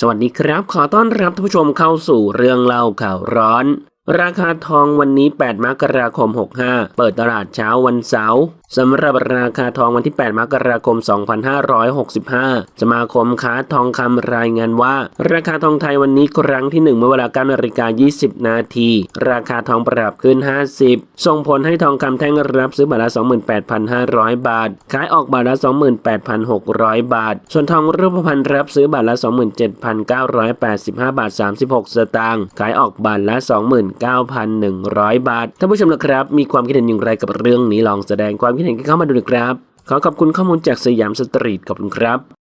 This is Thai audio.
สวัสดีครับ ขอต้อนรับท่านผู้ชมเข้าสู่เรื่องเล่าข่าวร้อน ราคาทองวันนี้ 8 มกราคม 65 เปิดตลาดเช้าวันเสาร์ สำหรับราคาทองวันที่ 8 มกราคม 2565 สมาคมค้าทองคำรายงานว่า ราคาทองไทยวันนี้ครั้งที่ 1 เมื่อเวลา9นาฬิกา 20 นาที ราคาทองปรับขึ้น 50 ส่งผลให้ทองคำแท่งรับซื้อบาทละ 28,500 บาท ขายออกบาทละ 28,600 บาท ส่วนทองรูปพรรณรับซื้อบาทละ 27,985 บาท 36 สตางค์ ขายออกบาทละ 29,100 บาท ท่านผู้ชมนะครับ มีความคิดเห็นอย่างไรกับเรื่องนี้ลองแสดงความคิดเห็นกันเข้ามาดูนะครับ ขอขอบคุณข้อมูลจากสยามสตรีทขอบคุณครับ